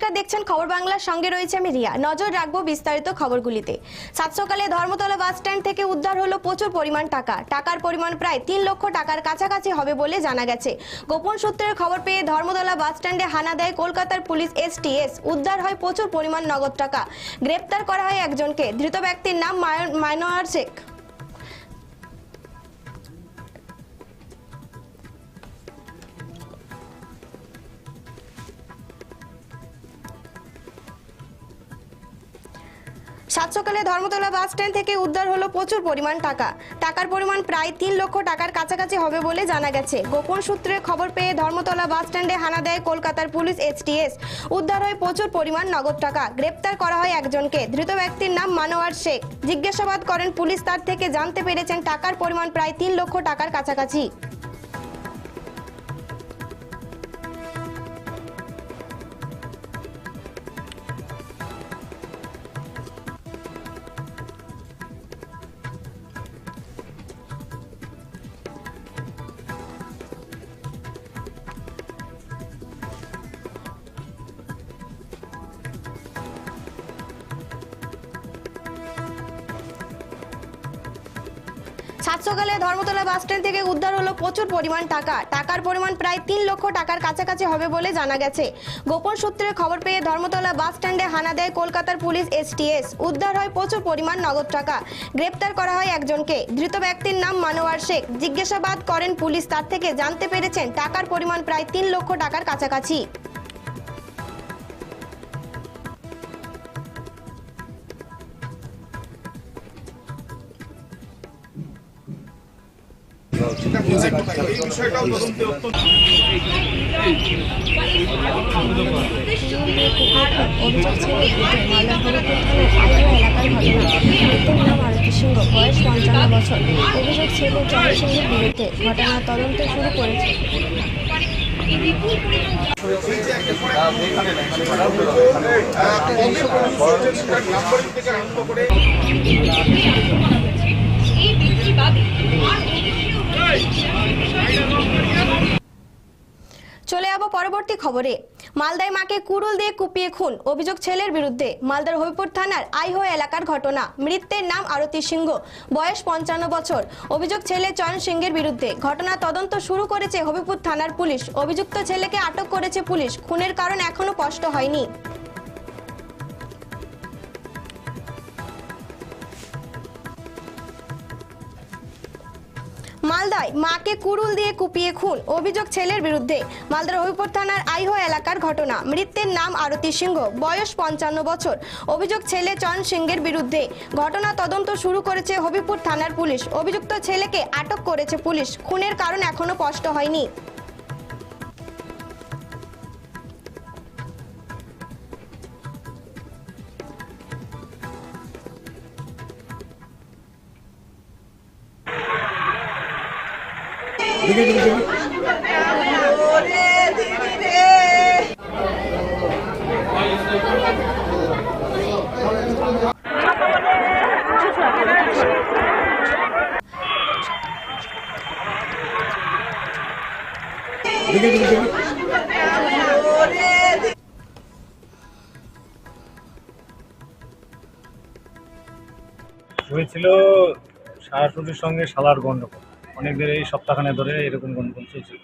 নমস্কার, দেখছেন খবর বাংলার সঙ্গে রয়েছে আমি রিয়া। নজর রাখব বিস্তারিত খবরগুলিতে। সাত সকালে ধর্মতলা বাস স্ট্যান্ড থেকে উদ্ধার হলো প্রচুর পরিমাণ টাকা। টাকার পরিমাণ প্রায় তিন লক্ষ টাকার কাছাকাছি হবে বলে জানা গেছে। গোপন সূত্রের খবর পেয়ে ধর্মতলা বাস স্ট্যান্ডে হানা দেয় কলকাতার পুলিশ এসটিএস উদ্ধার হয় প্রচুর পরিমাণ নগদ টাকা। গ্রেপ্তার করা হয় একজনকে। ধৃত ব্যক্তির নাম মায়ন- মায়নোয়ার শেখ। সাত সকালে ধর্মতলা বাস স্ট্যান্ড থেকে উদ্ধার হলো প্রচুর পরিমাণ টাকা। টাকার পরিমাণ প্রায় তিন লক্ষ টাকার কাছাকাছি হবে বলে জানা গেছে। গোপন সূত্রে খবর পেয়ে ধর্মতলা বাস স্ট্যান্ডে হানা দেয় কলকাতার পুলিশ এইচটিএস উদ্ধার হয় প্রচুর পরিমাণ নগদ টাকা। গ্রেপ্তার করা হয় একজনকে। ধৃত ব্যক্তির নাম মানোয়ার শেখ। জিজ্ঞাসাবাদ করেন পুলিশ তার থেকে জানতে পেরেছেন টাকার পরিমাণ প্রায় তিন লক্ষ টাকার কাছাকাছি। সাত সকালে ধর্মতলা বাস স্ট্যান্ড থেকে উদ্ধার হলো প্রচুর পরিমাণ টাকা। টাকার পরিমাণ প্রায় তিন লক্ষ টাকার কাছাকাছি হবে বলে জানা গেছে। গোপন সূত্রে খবর পেয়ে ধর্মতলা বাস স্ট্যান্ডে হানা দেয় কলকাতার পুলিশ এসটিএস উদ্ধার হয় প্রচুর পরিমাণ নগদ টাকা। গ্রেপ্তার করা হয় একজনকে। ধৃত ব্যক্তির নাম মানোয়ার শেখ। জিজ্ঞাসাবাদ করেন পুলিশ। তার থেকে জানতে পেরেছেন টাকার পরিমাণ প্রায় তিন লক্ষ টাকার কাছাকাছি। আরতি সিংহ বয়স পঞ্চান্ন বছর অভিযোগ ছিল জয় সিংহের বিরুদ্ধে ঘটনা তদন্ত শুরু করেছে চলে যাব পরবর্তী খবরে। মালদায় মাকে কুড়ুল দিয়ে কুপিয়ে খুন, অভিযোগ ছেলের বিরুদ্ধে। মালদার হবিপুর থানার আইহো এলাকার ঘটনা। মৃত্যের নাম আরতি সিংহ, বয়স পঞ্চান্ন বছর। অভিযোগ ছেলে চয়ন সিংহের বিরুদ্ধে। ঘটনা তদন্ত শুরু করেছে হবিপুর থানার পুলিশ। অভিযুক্ত ছেলেকে আটক করেছে পুলিশ। খুনের কারণ এখনও স্পষ্ট হয়নি। মালদায় মাকে কুড়ুল দিয়ে কুপিয়ে খুন। অভিযোগ ছেলের বিরুদ্ধে। মালদার হবিপুর থানার আইহো এলাকার ঘটনা। মৃত্যের নাম আরতি সিংহ। বয়স পঞ্চান্ন বছর। অভিযোগ ছেলে চন সিংহের বিরুদ্ধে। ঘটনা তদন্ত শুরু করেছে হবিপুর থানার পুলিশ। অভিযুক্ত ছেলেকে আটক করেছে পুলিশ। খুনের কারণ এখনও স্পষ্ট হয়নি। হয়েছিল শাশুড়ির সঙ্গে শালার গন্ডগোল। অনেক দিন এই সপ্তাহখানে ধরে এরকম গন্ডগোল চলছিল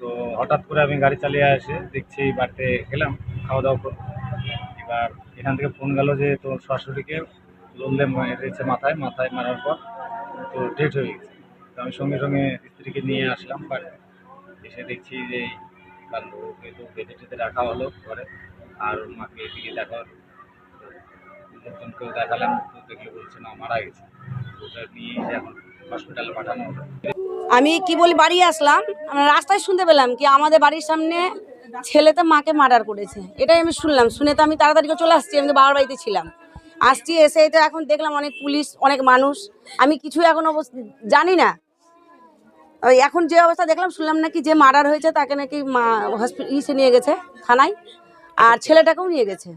তো হঠাৎ করে আমি গাড়ি চালিয়ে এসে দেখছি বাড়িতে গেলাম খাওয়া দাওয়া করে এবার এখান থেকে ফোন গেল যে তোর শাশুড়িকে লোলে মেরেছে মাথায় মাথায় মারার পর তো ডেট হয়ে গেছে। তো আমি সঙ্গে সঙ্গে স্ত্রীকে নিয়ে আসলাম বাড়িতে এসে দেখছি যে ওকে তো বেঁধে টেঁধে রাখা হলো ঘরে, আর মাকে এদিকে দেখা হলো লোকজনকেও দেখালাম, তো দেখলে বলছে, না, মারা গেছে। ওটা নিয়ে এখন আমি কি বলি, বাড়ি আসলাম। আমরা রাস্তায় শুনতে পেলাম কি আমাদের বাড়ির সামনে ছেলেতে মাকে মার্ডার করেছে। এটাই আমি শুনলাম। শুনে তো আমি তাড়াতাড়ি চলে আসছি। আমি তো বাবার বাড়িতে ছিলাম। আসছি, এসে তো এখন দেখলাম অনেক পুলিশ, অনেক মানুষ। আমি কিছু এখন জানি না। এখন যে অবস্থা দেখলাম, শুনলাম নাকি যে মার্ডার হয়েছে, তাকে নাকি মা হসপিটাল ইসে নিয়ে গেছে থানায়। আর ছেলেটাকেও নিয়ে গেছে।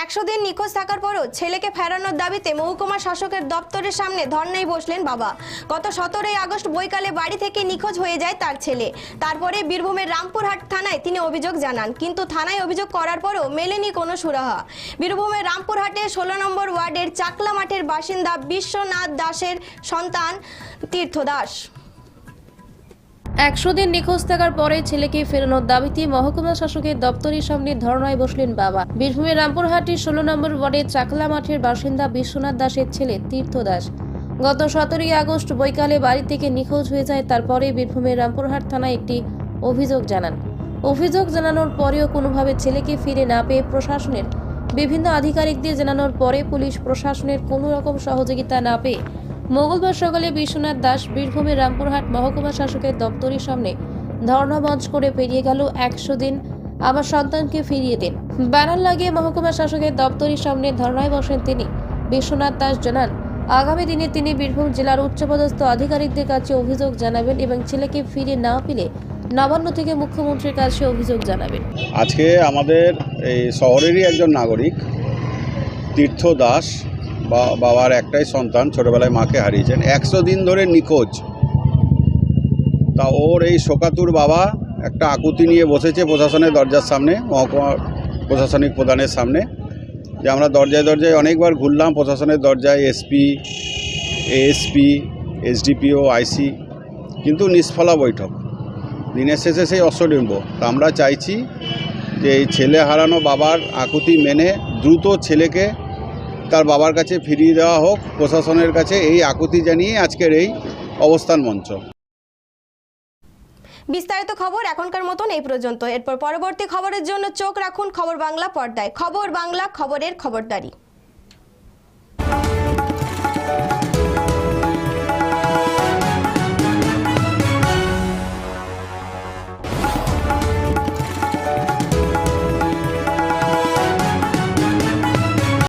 একশো দিন নিখোঁজ থাকার পরও ছেলেকে ফেরানোর দাবিতে মহকুমা শাসকের দপ্তরের সামনে ধর্নায় বসলেন বাবা। গত সতেরোই আগস্ট বৈকালে বাড়ি থেকে নিখোঁজ হয়ে যায় তার ছেলে। তারপরে বীরভূমের রামপুরহাট থানায় তিনি অভিযোগ জানান, কিন্তু থানায় অভিযোগ করার পরও মেলেনি কোনো সুরাহা। বীরভূমের রামপুরহাটের ষোলো নম্বর ওয়ার্ডের চাকলা মাঠের বাসিন্দা বিশ্বনাথ দাসের সন্তান তীর্থ দাস। একশো দিন নিখোঁজ থাকার পরে ছেলেকে ফেরানোর দাবিতে মহকুমা শাসকের দপ্তরের সামনে ধর্নায় বসলেন বাবা। বীরভূমের রামপুরহাটের ষোলো নম্বর ওয়ার্ডের চাকলা মাঠের বাসিন্দা বিশ্বনাথ দাসের ছেলে তীর্থ দাস। গত সতেরোই আগস্ট বৈকালে বাড়ি থেকে নিখোঁজ হয়ে যায়, তারপরে বীরভূমের রামপুরহাট থানায় একটি অভিযোগ জানান। অভিযোগ জানানোর পরেও কোনোভাবে ছেলেকে ফিরে না পেয়ে প্রশাসনের বিভিন্ন আধিকারিকদের জানানোর পরে পুলিশ প্রশাসনের কোনো রকম সহযোগিতা না পেয়ে মঙ্গলবার সকালে বিশ্বনাথ দাস বীরভূমের রামপুরহাট মহকুমা শাসকের দপ্তরের সামনে ধর্ণা মঞ্চ করে পেরিয়ে গেল একশো দিন। আমার সন্তানকে ফিরিয়ে দিন। ব্যানার লাগিয়ে মহকুমা শাসকের দপ্তরের সামনে ধর্নায় বসেন তিনি। বিশ্বনাথ দাস জানান, আগামী দিনে তিনি বীরভূম জেলার উচ্চপদস্থ আধিকারিকদের কাছে অভিযোগ জানাবেন এবং ছেলেকে ফিরে না পেলে নবান্ন থেকে মুখ্যমন্ত্রীর কাছে অভিযোগ জানাবেন। আজকে আমাদের এই শহরেরই একজন নাগরিক, তীর্থ দাস বাবার একটাই সন্তান ছোটবেলায় মাকে হারিয়েছেন। একশো দিন ধরে নিখোঁজ। তা ওর এই শোকাতুর বাবা একটা আকুতি নিয়ে বসেছে প্রশাসনের দরজার সামনে, মহকুমা প্রশাসনিক প্রধানের সামনে, যে আমরা দরজায় দরজায় অনেকবার ঘুরলাম, প্রশাসনের দরজায় এসপি, এএসপি, এসডিপিও, আইসি, কিন্তু নিষ্ফলা বৈঠক। দিনের শেষে সেই অশ্বডিম্ব তা আমরা চাইছি যে এই ছেলে হারানো বাবার আকুতি মেনে দ্রুত ছেলেকে তার বাবার কাছে ফিরিয়ে দেওয়া হোক, প্রশাসনের কাছে এই আকুতি জানিয়ে আজকের এই অবস্থান মঞ্চ। বিস্তারিত খবর এখনকার মতন এই পর্যন্ত। এরপর পরবর্তী খবরের জন্য চোখ রাখুন খবর বাংলা পর্দায়। খবর বাংলা খবরের খবরদারি।